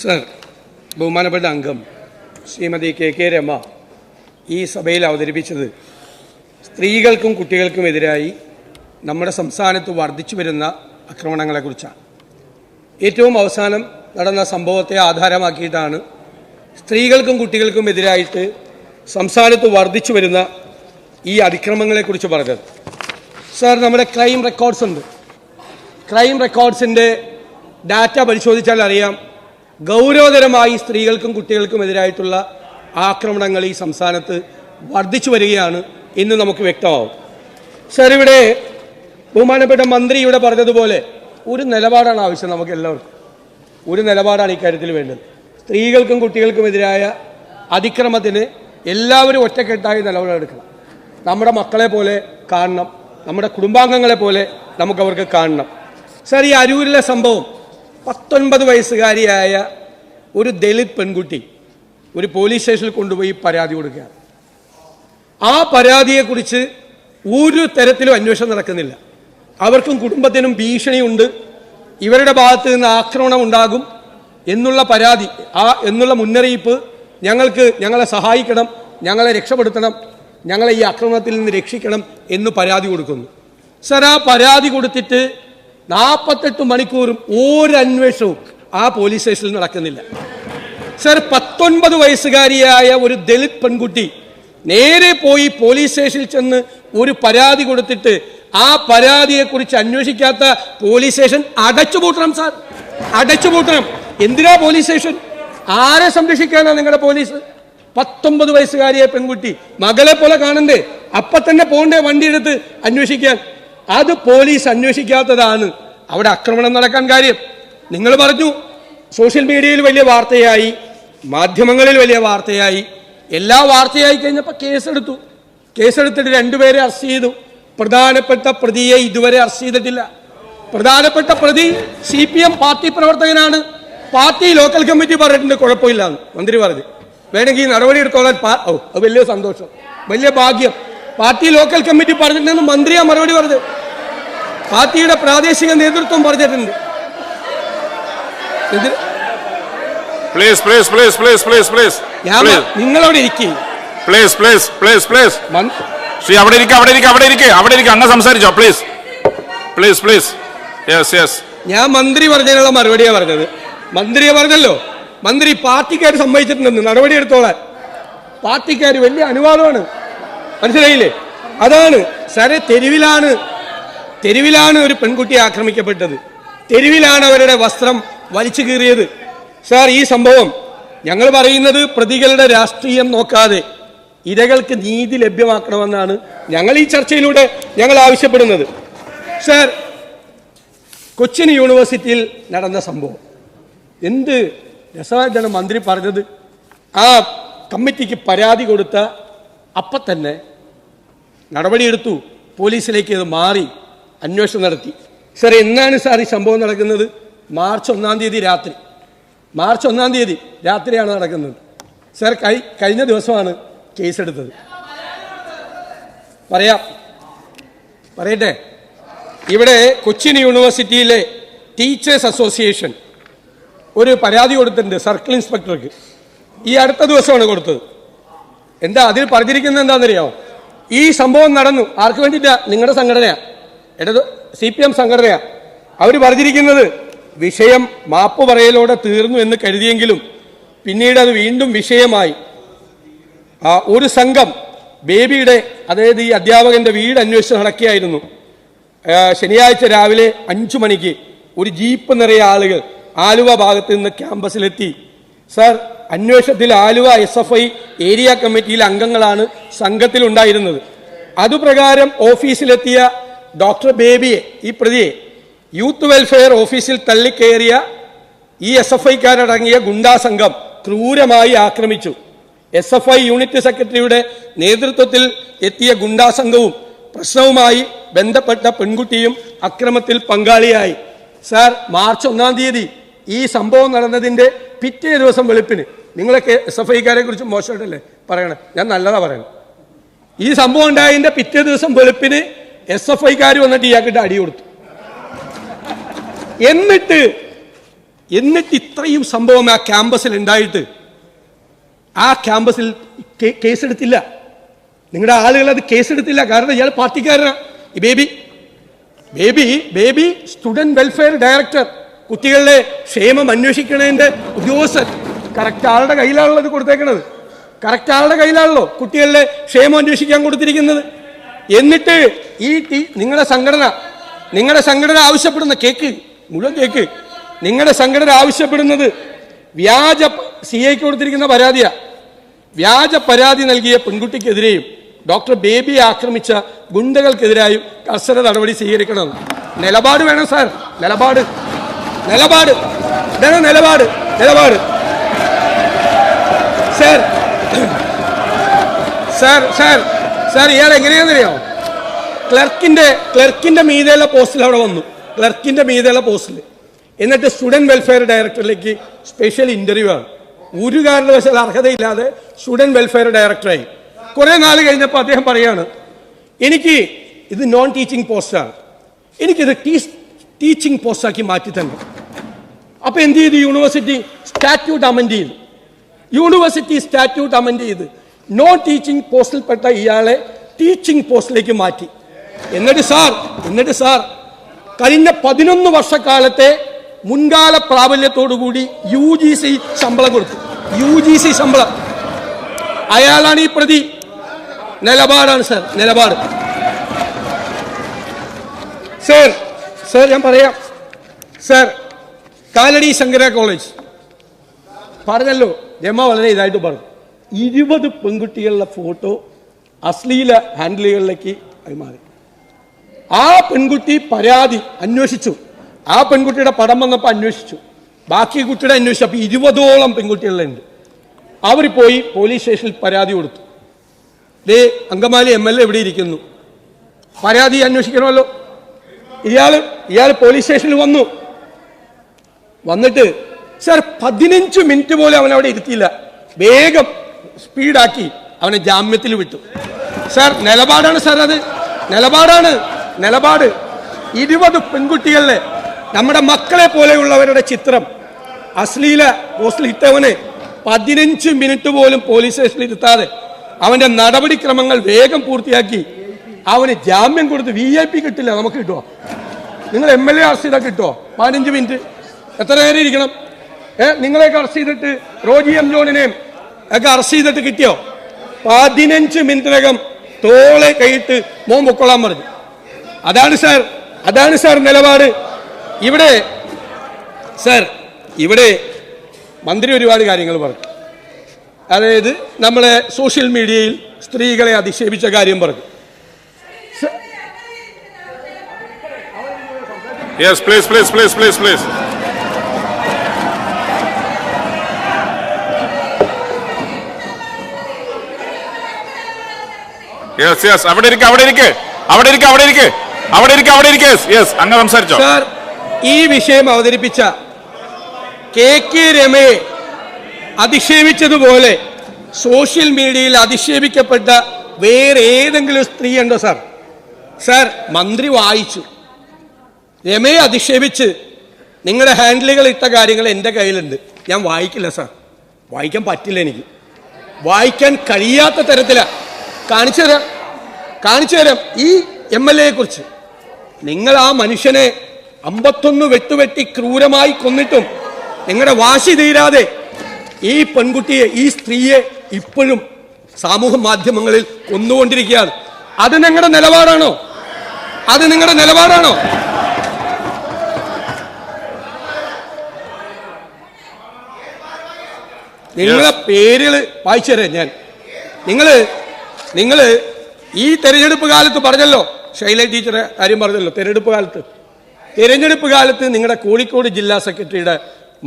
Sir ബഹുമാനപ്പെട്ട അംഗം Shrimati K K Rama ഈ സഭയിൽ അവതരിപ്പിച്ചത് സ്ത്രീകൾക്കും കുട്ടികൾക്കുമെതിരായി നമ്മുടെ സംസ്ഥാനത്ത് വർദ്ധിച്ചു വരുന്ന ആക്രമണങ്ങളെക്കുറിച്ചാണ് ഏറ്റവും അവസാനം നടന്ന സംഭവത്തെ ആധാരമാക്കിയിട്ടാണ് സ്ത്രീകൾക്കും കുട്ടികൾക്കും എതിരായിട്ട് സംസ്ഥാനത്ത് വർദ്ധിച്ചു വരുന്ന ഈ അതിക്രമങ്ങളെക്കുറിച്ച് പറഞ്ഞത്. സാർ നമ്മുടെ ക്രൈം റെക്കോർഡ്സ് ഉണ്ട്. ക്രൈം റെക്കോർഡ്സിന്റെ ഡാറ്റ പരിശോധിച്ചാൽ അറിയാം ഗൗരവതരമായി സ്ത്രീകൾക്കും കുട്ടികൾക്കും എതിരായിട്ടുള്ള ആക്രമണങ്ങൾ ഈ സംസ്ഥാനത്ത് വർദ്ധിച്ചു വരികയാണ് എന്ന് നമുക്ക് വ്യക്തമാവും. സർ ഇവിടെ ബഹുമാനപ്പെട്ട മന്ത്രി ഇവിടെ പറഞ്ഞതുപോലെ ഒരു നിലപാടാണ് ആവശ്യം നമുക്ക് എല്ലാവർക്കും. ഒരു നിലപാടാണ് ഇക്കാര്യത്തിൽ വേണ്ടത്. സ്ത്രീകൾക്കും കുട്ടികൾക്കും എതിരായ അതിക്രമത്തിന് എല്ലാവരും ഒറ്റക്കെട്ടായി നിലപാടെടുക്കണം നമ്മുടെ മക്കളെ പോലെ കാണണം. നമ്മുടെ കുടുംബാംഗങ്ങളെ പോലെ നമുക്ക് അവർക്ക് കാണണം. സർ ഈ അരൂരിലെ സംഭവം പത്തൊൻപത് വയസ്സുകാരിയായ ഒരു ദളിത് പെൺകുട്ടി ഒരു പോലീസ് സ്റ്റേഷനിൽ കൊണ്ടുപോയി പരാതി കൊടുക്കുകയാണ് ആ പരാതിയെക്കുറിച്ച് ഒരു തരത്തിലും അന്വേഷണം നടക്കുന്നില്ല. അവർക്കും കുടുംബത്തിനും ഭീഷണിയുണ്ട്. ഇവരുടെ ഭാഗത്ത് നിന്ന് ആക്രമണം ഉണ്ടാകും എന്നുള്ള പരാതി ആ എന്നുള്ള മുന്നറിയിപ്പ് ഞങ്ങൾക്ക് ഞങ്ങളെ സഹായിക്കണം ഞങ്ങളെ രക്ഷപ്പെടുത്തണം ഞങ്ങളെ ഈ ആക്രമണത്തിൽ നിന്ന് രക്ഷിക്കണം എന്ന് പരാതി കൊടുക്കുന്നു. സർ ആ പരാതി കൊടുത്തിട്ട് നാൽപ്പത്തെട്ട് മണിക്കൂറും ഒരു അന്വേഷണവും ആ പോലീസ് സ്റ്റേഷനിൽ നടക്കുന്നില്ല. സർ പത്തൊൻപത് വയസ്സുകാരിയായ ഒരു ദളിത് പെൺകുട്ടി നേരെ പോയി പോലീസ് സ്റ്റേഷനിൽ ചെന്ന് ഒരു പരാതി കൊടുത്തിട്ട് ആ പരാതിയെക്കുറിച്ച് അന്വേഷിക്കാത്ത പോലീസ് സ്റ്റേഷൻ അടച്ചുപൂട്ടണം സാർ അടച്ചുപൂട്ടണം എന്തിനാ പോലീസ് സ്റ്റേഷൻ ആരെ സംരക്ഷിക്കാനാ നിങ്ങളുടെ പോലീസ് പത്തൊമ്പത് വയസ്സുകാരിയെ പെൺകുട്ടി മകളെ പോലെ കാണണ്ടേ? അപ്പൊ തന്നെ പോണ്ടേ വണ്ടി അന്വേഷിക്കാൻ? അത് പോലീസ് അന്വേഷിക്കാത്തതാണ്. അവിടെ ആക്രമണം നടക്കാൻ കാര്യം. നിങ്ങൾ പറഞ്ഞു സോഷ്യൽ മീഡിയയിൽ വലിയ വാർത്തയായി മാധ്യമങ്ങളിൽ വലിയ വാർത്തയായി. എല്ലാ വാർത്തയായി കഴിഞ്ഞപ്പോൾ കേസെടുത്തു. കേസെടുത്തിട്ട് രണ്ടുപേരെ അറസ്റ്റ് ചെയ്തു. പ്രധാനപ്പെട്ട പ്രതിയെ ഇതുവരെ അറസ്റ്റ് ചെയ്തിട്ടില്ല. പ്രധാനപ്പെട്ട പ്രതി സി പി എം പാർട്ടി പ്രവർത്തകനാണ്. പാർട്ടി ലോക്കൽ കമ്മിറ്റി പറഞ്ഞിട്ടുണ്ട് കുഴപ്പമില്ല മന്ത്രി പറഞ്ഞു വേണമെങ്കിൽ നടപടി എടുത്തോളാൻ ഓ വലിയ സന്തോഷം. വലിയ ഭാഗ്യം. പാർട്ടി ലോക്കൽ കമ്മിറ്റി പറഞ്ഞിട്ടുണ്ടെന്ന് മന്ത്രിയാ മറുപടി പറഞ്ഞത്. പാർട്ടിയുടെ പ്രാദേശിക നേതൃത്വം പറഞ്ഞിട്ടുണ്ട്. Please please please please please please. ഞാൻ നിങ്ങളവിടെ ഇരിക്കും. Please please please please Shri അവിടെ ഇരിക്കുക അവിടെ ഇരിക്കുക അവിടെ ഇരിക്കുക അവിടെ ഇരിക്കുക അങ്ങനെ സംസാരിച്ചോ please please please yes yes ഞാൻ മന്ത്രി പറഞ്ഞതിനുള്ള മറുപടിയാ പറഞ്ഞത്. മന്ത്രിയെ പറഞ്ഞല്ലോ. മന്ത്രി പാർട്ടിക്കാർ സമ്മതിച്ചിട്ടുണ്ടെന്ന് നടപടി എടുത്തോളാൻ. പാർട്ടിക്കാർ വലിയ അനുവാദമാണ്. മനസ്സിലായില്ലേ? അതാണ്. സാറേ തെരുവിലാണ് തെരുവിലാണ് ഒരു പെൺകുട്ടി ആക്രമിക്കപ്പെട്ടത്. തെരുവിലാണ് അവരുടെ വസ്ത്രം വലിച്ചു കീറിയത്. സാർ ഈ സംഭവം ഞങ്ങൾ പറയുന്നത് പ്രതികളുടെ രാഷ്ട്രീയം നോക്കാതെ ഇരകൾക്ക് നീതി ലഭ്യമാക്കണമെന്നാണ് ഞങ്ങൾ ഈ ചർച്ചയിലൂടെ ഞങ്ങൾ ആവശ്യപ്പെടുന്നത്. സാർ കൊച്ചിൻ യൂണിവേഴ്സിറ്റിയിൽ നടന്ന സംഭവം. എന്ത് രസമായിട്ടാണ് മന്ത്രി പറഞ്ഞത്? ആ കമ്മിറ്റിക്ക് പരാതി കൊടുത്ത അപ്പം തന്നെ നടപടിയെടുത്തു. പോലീസിലേക്ക് ഇത് മാറി അന്വേഷണം നടത്തി. സാർ എന്നാണ് സാർ ഈ സംഭവം നടക്കുന്നത്? മാർച്ച് ഒന്നാം തീയതി രാത്രി. മാർച്ച് ഒന്നാം തീയതി രാത്രിയാണ് നടക്കുന്നത്. സാർ കൈ കഴിഞ്ഞ ദിവസമാണ് കേസെടുത്തത്. പറയാം. പറയട്ടെ. ഇവിടെ കൊച്ചിൻ യൂണിവേഴ്സിറ്റിയിലെ ടീച്ചേഴ്സ് അസോസിയേഷൻ ഒരു പരാതി കൊടുത്തിട്ടുണ്ട് സർക്കിൾ ഇൻസ്പെക്ടർക്ക്. ഈ അടുത്ത ദിവസമാണ് കൊടുത്തത്. എന്താ അതിൽ പറഞ്ഞിരിക്കുന്നത് എന്താണെന്നറിയാമോ? ഈ സംഭവം നടന്നു. ആർക്ക് വേണ്ടിയിട്ടാ? നിങ്ങളുടെ സംഘടനയാ. ഇടത് സി പി എം സംഘടനയാ. അവർ പറഞ്ഞിരിക്കുന്നത് വിഷയം മാപ്പ് പറയലോടെ തീർന്നു എന്ന് കരുതിയെങ്കിലും പിന്നീട് അത് വീണ്ടും വിഷയമായി. ആ ഒരു സംഘം ബേബിയുടെ അതായത് ഈ അധ്യാപകന്റെ വീട് അന്വേഷിച്ച് നടക്കുകയായിരുന്നു. ശനിയാഴ്ച രാവിലെ അഞ്ചു മണിക്ക് ഒരു ജീപ്പ് നിറയെ ആളുകൾ ആലുവ ഭാഗത്ത് നിന്ന് ക്യാമ്പസിലെത്തി. സാർ അന്വേഷണത്തിൽ Aluva S F I area കമ്മിറ്റിയിലെ അംഗങ്ങളാണ് സംഘത്തിലുണ്ടായിരുന്നത്. അതുപ്രകാരം ഓഫീസിലെത്തിയ ഡോക്ടർ ബേബിയെ ഈ പ്രതിയെ യൂത്ത് വെൽഫെയർ ഓഫീസിൽ തള്ളിക്കയറിയ ഈ എസ് എഫ് ഐക്കാരടങ്ങിയ ഗുണ്ടാ സംഘം ക്രൂരമായി ആക്രമിച്ചു. എസ് എഫ് ഐ യൂണിറ്റ് സെക്രട്ടറിയുടെ നേതൃത്വത്തിൽ എത്തിയ ഗുണ്ടാ സംഘവും പ്രശ്നവുമായി ബന്ധപ്പെട്ട പെൺകുട്ടിയും അക്രമത്തിൽ പങ്കാളിയായി. സാർ മാർച്ച് ഒന്നാം തീയതി ഈ സംഭവം നടന്നതിന്റെ പിറ്റേ ദിവസം വെളുപ്പിന്. നിങ്ങളൊക്കെ എസ് എഫ് ഐക്കാരെ കുറിച്ച് മോശമായിട്ടല്ലേ പറയണേ? ഞാൻ നല്ലതാ പറയണം. ഈ സംഭവം ഉണ്ടായതിന്റെ പിറ്റേ ദിവസം വെളുപ്പിന് എസ് എഫ് ഐക്കാർ വന്നിട്ട് ഇയാൾക്കിട്ട് അടി കൊടുത്തു. എന്നിട്ട് എന്നിട്ട് ഇത്രയും സംഭവം ആ ക്യാമ്പസിൽ ഉണ്ടായിട്ട് ആ ക്യാമ്പസിൽ കേസെടുത്തില്ല. നിങ്ങളുടെ ആളുകൾ അത് കേസെടുത്തില്ല. കാരണം ഇയാൾ പാർട്ടിക്കാരനാ. Baby Baby Baby student welfare director. കുട്ടികളുടെ ക്ഷേമം അന്വേഷിക്കണതിന്റെ ഉദ്യോഗസ്ഥൻ കറക്റ്റ് ആളുടെ കയ്യിലാണല്ലോ ഇത് കൊടുത്തേക്കണത്. കറക്റ്റ് ആളുടെ കയ്യിലാണല്ലോ കുട്ടികളുടെ ക്ഷേമം അന്വേഷിക്കാൻ കൊടുത്തിരിക്കുന്നത്. എന്നിട്ട് ഈ ടീ- നിങ്ങളുടെ സംഘടന നിങ്ങളുടെ സംഘടന ആവശ്യപ്പെടുന്ന കേക്ക് മുഴുവൻ കേക്ക് നിങ്ങളുടെ സംഘടന ആവശ്യപ്പെടുന്നത് വ്യാജ സി ഐക്ക് കൊടുത്തിരിക്കുന്ന പരാതിയാണ് വ്യാജ പരാതി നൽകിയ പെൺകുട്ടിക്കെതിരെയും ഡോക്ടർ ബേബി ആക്രമിച്ച ഗുണ്ടകൾക്കെതിരായും കർശന നടപടി സ്വീകരിക്കണം നിലപാട് വേണം സാർ നിലപാട്. നിലപാട്. ഇതാണ് നിലപാട്. നിലപാട്. സാർ. സാർ സാർ സാർ ഇയാൾ എങ്ങനെയാണെന്നറിയോ? ക്ലർക്കിന്റെ ക്ലർക്കിന്റെ മീതെയുള്ള പോസ്റ്റിൽ അവിടെ വന്നു. ക്ലർക്കിന്റെ മീതെയുള്ള പോസ്റ്റിൽ. എന്നിട്ട് സ്റ്റുഡന്റ് വെൽഫെയർ ഡയറക്ടറിലേക്ക് സ്പെഷ്യൽ ഇന്റർവ്യൂ ആണ്. ഒരു കാരണവശാൽ അർഹതയില്ലാതെ സ്റ്റുഡന്റ് വെൽഫെയർ ഡയറക്ടറായി. കുറേ നാൾ കഴിഞ്ഞപ്പോൾ അദ്ദേഹം പറയാണ് എനിക്ക് ഇത് നോൺ ടീച്ചിങ് പോസ്റ്റാണ് എനിക്കിത് ടീ ടീച്ചിങ് പോസ്റ്റാക്കി മാറ്റി തന്നെ അപ്പൊ എന്ത് ചെയ്തു? യൂണിവേഴ്സിറ്റി സ്റ്റാറ്റ്യൂട്ട് അമെൻഡ് ചെയ്തു. യൂണിവേഴ്സിറ്റി സ്റ്റാറ്റ്യൂട്ട് അമെൻഡ് ചെയ്ത്. നോൺ ടീച്ചിങ് പോസ്റ്റിൽപ്പെട്ട ഇയാളെ ടീച്ചിങ് പോസ്റ്റിലേക്ക് മാറ്റി. എന്നിട്ട് സാർ എന്നിട്ട് സാർ കഴിഞ്ഞ പതിനൊന്ന് വർഷക്കാലത്തെ മുൻകാല പ്രാബല്യത്തോടുകൂടി യു ജി സി ശമ്പളം കൊടുത്തു. യു ജി സി ശമ്പളം. അയാളാണ് ഈ പ്രതി. നിലപാടാണ് സർ നിലപാട്. സർ സർ ഞാൻ പറയാം. Sir Kalady Sankara college. പറഞ്ഞല്ലോ രമ വളരെ ഇതായിട്ട് പറഞ്ഞു. ഇരുപത് പെൺകുട്ടികളുടെ ഫോട്ടോ അശ്ലീല ഹാൻഡിലുകളിലേക്ക് കൈമാറി. ആ പെൺകുട്ടി പരാതി അന്വേഷിച്ചു. ആ പെൺകുട്ടിയുടെ പടം വന്നപ്പോൾ അന്വേഷിച്ചു. ബാക്കി കുട്ടിയുടെ അന്വേഷിച്ചു. അപ്പോൾ ഇരുപതോളം പെൺകുട്ടികളുണ്ട്. അവർ പോയി പോലീസ് സ്റ്റേഷനിൽ പരാതി കൊടുത്തു. ദേ അങ്കമാലി എം എൽ എ എവിടെ ഇരിക്കുന്നു. പരാതി അന്വേഷിക്കണമല്ലോ. ഇയാൾ ഇയാൾ പോലീസ് സ്റ്റേഷനിൽ വന്നു. വന്നിട്ട് സർ പതിനഞ്ച് മിനിറ്റ് പോലും അവൻ അവിടെ ഇരുത്തിയില്ല. വേഗം സ്പീഡാക്കി അവനെ ജാമ്യത്തിൽ വിട്ടു. സർ നിലപാടാണ് സർ അത്. നിലപാടാണ്. നിലപാട്. ഇരുപത് പെൺകുട്ടികളിലെ നമ്മുടെ മക്കളെ പോലെയുള്ളവരുടെ ചിത്രം. അശ്ലീല പോസ്റ്റിൽ ഇട്ടവന് പതിനഞ്ച് മിനിറ്റ് പോലും പോലീസ് സ്റ്റേഷനിൽ ഇരുത്താതെ അവന്റെ നടപടിക്രമങ്ങൾ വേഗം പൂർത്തിയാക്കി അവന് ജാമ്യം കൊടുത്ത് വി ഐ പി കിട്ടില്ല നമുക്ക് കിട്ടുമോ നിങ്ങൾ എം എൽ എ അറസ്റ്റ് ചെയ്താൽ കിട്ടുമോ പതിനഞ്ച് മിനിറ്റ്. എത്ര നേരം ഇരിക്കണം? ഏ നിങ്ങളെയൊക്കെ അറസ്റ്റ് ചെയ്തിട്ട് റോജി എം ജോണിനെയും ഒക്കെ അറസ്റ്റ് ചെയ്തിട്ട് കിട്ടിയോ? പതിനഞ്ച് മിനിറ്റിനകം തോളെ കൈയിട്ട് മോൻ പൊക്കൊള്ളാൻ പറഞ്ഞു. അതാണ് സാർ അതാണ് സാർ നിലപാട്. ഇവിടെ സാർ ഇവിടെ മന്ത്രി ഒരുപാട് കാര്യങ്ങൾ പറഞ്ഞു. അതായത് നമ്മളെ സോഷ്യൽ മീഡിയയിൽ സ്ത്രീകളെ അധിക്ഷേപിച്ച കാര്യം പറഞ്ഞു. Yes, please please please please please yes yes അവിടെ ഇരിക്കെ അവിടെ ഇരിക്കെ. അവിടെ ഇരിക്കെ അവിടെ ഇരിക്കെ. അവിടെ ഇരിക്കെ അവിടെ ഇരിക്കെ. യെസ് അങ്ങ് സംസാരിച്ചോ. സാർ ഈ വിഷയം അവതരിപ്പിച്ച കെ കെ രമയെ അധിക്ഷേപിച്ചതുപോലെ സോഷ്യൽ മീഡിയയിൽ അധിക്ഷേപിക്കപ്പെട്ട വേറെ ഏതെങ്കിലും സ്ത്രീ ഉണ്ടോ സാർ സാർ മന്ത്രി വായിച്ചു. രമയെ അധിക്ഷേപിച്ച് നിങ്ങളുടെ ഹാൻഡിലുകൾ ഇട്ട കാര്യങ്ങൾ എന്റെ കയ്യിലുണ്ട്. ഞാൻ വായിക്കില്ല സാർ വായിക്കാൻ പറ്റില്ല എനിക്ക്. വായിക്കാൻ കഴിയാത്ത തരത്തിലാണ് കാണിച്ചു തരാം. കാണിച്ചു തരാം. ഈ എം എൽ എയെ കുറിച്ച് നിങ്ങൾ ആ മനുഷ്യനെ അമ്പത്തൊന്ന് വെട്ടുവെട്ടി ക്രൂരമായി കൊന്നിട്ടും നിങ്ങളുടെ വാശി തീരാതെ ഈ പെൺകുട്ടിയെ ഈ സ്ത്രീയെ ഇപ്പോഴും സാമൂഹ മാധ്യമങ്ങളിൽ കൊന്നുകൊണ്ടിരിക്കുകയാണ്. അത് നിങ്ങളുടെ നിലപാടാണോ? അത് നിങ്ങളുടെ നിലപാടാണോ? നിങ്ങളെ പേരുകൾ വായിച്ചു തരാം ഞാൻ. നിങ്ങൾ നിങ്ങൾ ഈ തെരഞ്ഞെടുപ്പ് കാലത്ത് പറഞ്ഞല്ലോ ശൈല ടീച്ചറെ കാര്യം പറഞ്ഞല്ലോ തെരഞ്ഞെടുപ്പ് കാലത്ത്. തെരഞ്ഞെടുപ്പ് കാലത്ത് നിങ്ങളുടെ കോഴിക്കോട് ജില്ലാ സെക്രട്ടറിയുടെ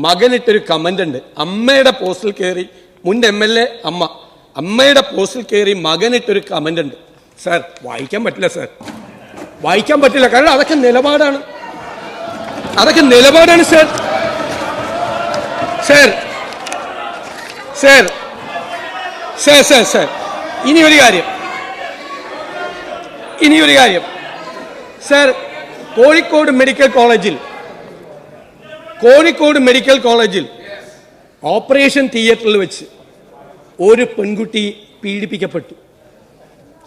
മകനിട്ടൊരു കമന്റ് ഉണ്ട്. അമ്മയുടെ പോസ്റ്റിൽ കയറി മുൻ എം എൽ എ അമ്മ അമ്മയുടെ പോസ്റ്റിൽ കയറി മകനിട്ടൊരു കമന്റ് ഉണ്ട്. സാർ വായിക്കാൻ പറ്റില്ല സാർ വായിക്കാൻ പറ്റില്ല കാരണം അതൊക്കെ നിലപാടാണ്. അതൊക്കെ നിലപാടാണ് sir sir sir sir sir sir ഇനി ഒരു കാര്യം. ഇനി ഒരു കാര്യം. സർ കോഴിക്കോട് മെഡിക്കൽ കോളേജിൽ കോഴിക്കോട് മെഡിക്കൽ കോളേജിൽ ഓപ്പറേഷൻ തിയേറ്ററിൽ വെച്ച് ഒരു പെൺകുട്ടി പീഡിപ്പിക്കപ്പെട്ടു.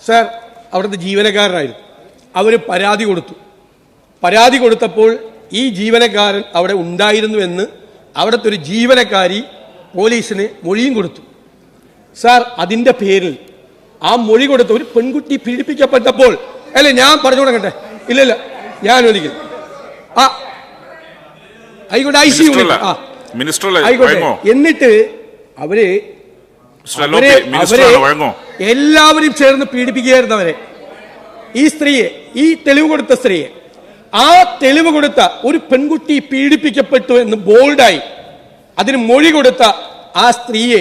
സർ അവിടുത്തെ ജീവനക്കാരനായിരുന്നു. അവർ പരാതി കൊടുത്തു. പരാതി കൊടുത്തപ്പോൾ ഈ ജീവനക്കാരൻ അവിടെ ഉണ്ടായിരുന്നു എന്ന് അവിടുത്തെ ഒരു ജീവനക്കാരി പോലീസിന് മൊഴിയും കൊടുത്തു. സാർ അതിന്റെ പേരിൽ ആ മൊഴി കൊടുത്ത ഒരു പെൺകുട്ടി പീഡിപ്പിക്കപ്പെട്ടപ്പോൾ അല്ലെ ഞാൻ പറഞ്ഞു കൊടുക്കട്ടെ ഇല്ല ഇല്ല ഞാൻ ഒരിക്കലും ആ ആയിക്കോട്ടെ ഐ സി ആയിക്കോട്ടെ എന്നിട്ട് അവരെ എല്ലാവരും ചേർന്ന് പീഡിപ്പിക്കുകയായിരുന്നു അവരെ. ഈ സ്ത്രീയെ ഈ തെളിവ് കൊടുത്ത സ്ത്രീയെ ആ തെളിവ് കൊടുത്ത ഒരു പെൺകുട്ടി പീഡിപ്പിക്കപ്പെട്ടു എന്ന് ബോൾഡായി അതിന് മൊഴി കൊടുത്ത ആ സ്ത്രീയെ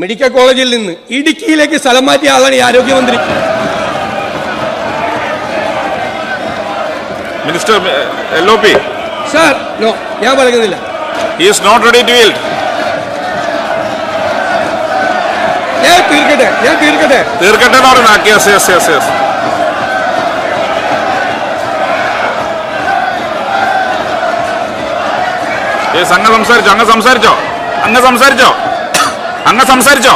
മെഡിക്കൽ കോളേജിൽ നിന്ന് ഇടുക്കിയിലേക്ക് സ്ഥലം മാറ്റിയ ആളാണ് ഈ ആരോഗ്യമന്ത്രി. മിനിസ്റ്റർ സാർ നോ ഞാൻ പറയുന്നില്ല. Is not ready to yield. ഞാൻ തീർക്കട്ടെ ഞാൻ തീർക്കട്ടെ. തീർക്കട്ടെ എന്ന് പറയുന്ന yes yes yes yes yes അങ്ങ് സംസാരിച്ചോ? അങ്ങ് സംസാരിച്ചോ? അങ്ങ് സംസാരിച്ചോ? അങ്ങ് സംസാരിച്ചോ.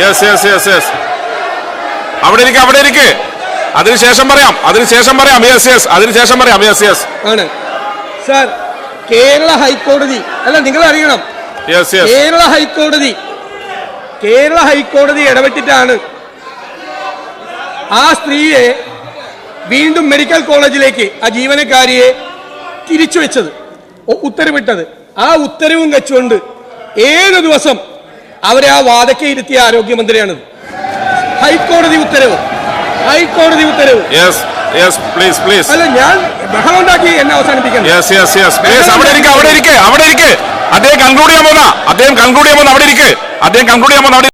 യെസ് യെസ് യെസ് യെസ് അവിടെ ഇരിക്ക അവിടെ ഇരിക്കെ. അതിനുശേഷം പറയാം അതിനുശേഷം പറയാം. യെസ് യെസ് അതിനുശേഷം പറയാം. യെസ് യെസ് ആണ്. സാർ കേരള ഹൈക്കോടതി. അല്ല നിങ്ങൾ അറിയണം യെസ് യെസ് കേരള ഹൈക്കോടതി. കേരള ഹൈക്കോടതി ഇടപെട്ടിട്ടാണ് ആ സ്ത്രീയെ വീണ്ടും മെഡിക്കൽ കോളേജിലേക്ക് ആ ജീവനക്കാരിയെ തിരിച്ചു വെച്ചത്. ഉത്തരവിട്ടത്. ആ ഉത്തരവും വെച്ചുകൊണ്ട് ഏഴ് ദിവസം അവരെ ആ വാദക്കെ ഇരുത്തിയ ആരോഗ്യമന്ത്രിയാണിത്. ഹൈക്കോടതി ഉത്തരവ്. ഹൈക്കോടതി ഉത്തരവ്. യെസ് യെസ് പ്ലീസ് പ്ലീസ് അല്ല ഞാൻ ബഹളം ഉണ്ടാക്കി എന്നെ അവസാനിപ്പിക്കണം. യെസ് യെസ് യെസ് പ്ലീസ് അവിടെ ഇരിക്കെ അവിടെ ഇരിക്കെ അവിടെ ഇരിക്കെ. അദ്ദേഹം കൺക്ലൂഡ് ചെയ്യാൻ പോകുന്ന അദ്ദേഹം കൺക്ലൂഡ് ചെയ്യാൻ പോകുന്ന അവിടെ ഇരിക്കെ. അദ്ദേഹം കൺക്ലൂഡ് ചെയ്യാൻ പോകുന്ന അവിടെ